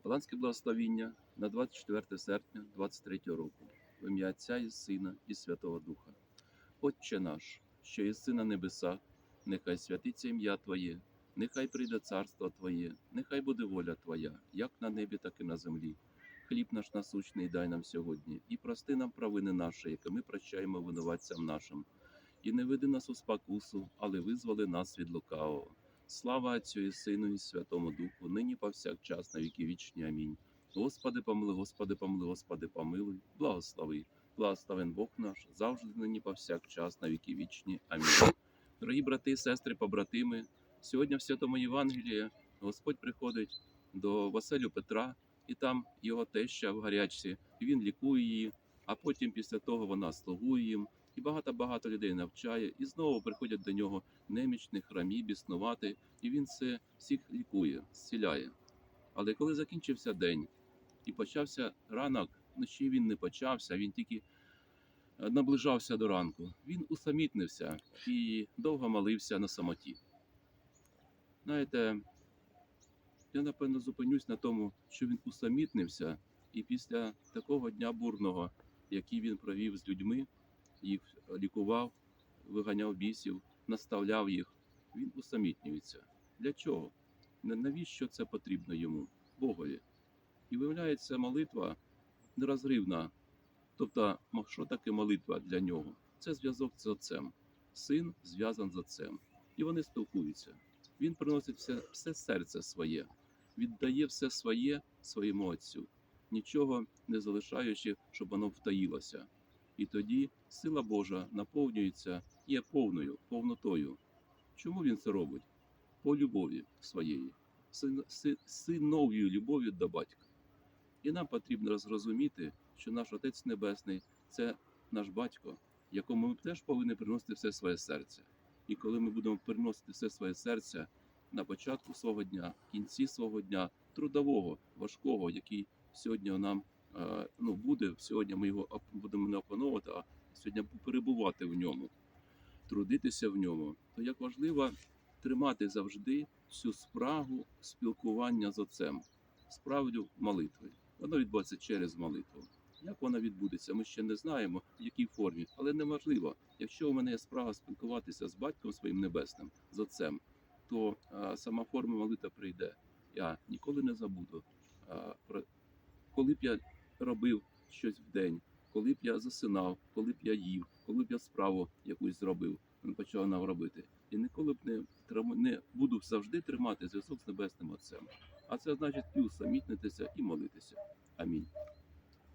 Капеланське благословіння на 24 серпня 23 року. В ім'я Отця і Сина і Святого Духа. Отче наш, що єси на небесах, нехай святиться ім'я Твоє, нехай прийде царство Твоє, нехай буде воля Твоя, як на небі, так і на землі. Хліб наш насущний дай нам сьогодні, і прости нам провини наші, які ми прощаємо винуватцям нашим. І не веди нас у спокусу, але визволи нас від лукавого. Слава Отцю і Сину, і Святому Духу, нині повсякчас на віки вічні. Амінь. Господи, помилуй, Господи, помилуй, Господи, помилуй, благослови. Благословен Бог наш, завжди нині повсякчас на віки вічні. Амінь. Дорогі брати, сестри, побратими, сьогодні в Святому Євангелії Господь приходить до Василю Петра, і там його теща в гарячці, і він лікує її, а потім після того вона слугує їм, і багато-багато людей навчає, і знову приходять до нього немічних, храмі, біснувати, і він це всіх лікує, зціляє. Але коли закінчився день і почався ранок, вночі він не почався, він тільки е, наближався до ранку. Він усамітнився і довго молився на самоті. Знаєте, я напевно зупинюсь на тому, що він усамітнився, і після такого дня бурного, який він провів з людьми, їх лікував, виганяв бісів, наставляв їх, він усамітнюється. Для чого? Навіщо це потрібно йому, Богові? І виявляється, молитва нерозривна. Тобто, що таке молитва для нього? Це зв'язок з отцем. Син зв'язан з отцем. І вони спілкуються. Він приносить все, все серце своє, віддає все своє своєму отцю, нічого не залишаючи, щоб воно втаїлося. І тоді сила Божа наповнюється є повною, повнотою. Чому він це робить? По любові своєї, син- си- синовою любов'ю до батька. І нам потрібно зрозуміти, що наш Отець Небесний це наш батько, якому ми теж повинні приносити все своє серце. І коли ми будемо приносити все своє серце на початку свого дня, в кінці свого дня, трудового, важкого, який сьогодні нам ну, буде, сьогодні ми його будемо не опановувати, а сьогодні перебувати в ньому, трудитися в ньому, то як важливо тримати завжди цю спрагу спілкування з отцем, справді молитви. Воно відбувається через молитву. Як вона відбудеться, ми ще не знаємо, в якій формі, але неможливо. Якщо у мене є справа спілкуватися з батьком своїм небесним, з отцем, то а, сама форма молитви прийде. Я ніколи не забуду. А, про коли б я робив щось в день, коли б я засинав, коли б я їв, коли б я справу якусь зробив, почав нам робити. І ніколи б не, не буду завжди тримати зв'язок з небесним Отцем. А це значить і усамітнитися, і молитися. Амінь.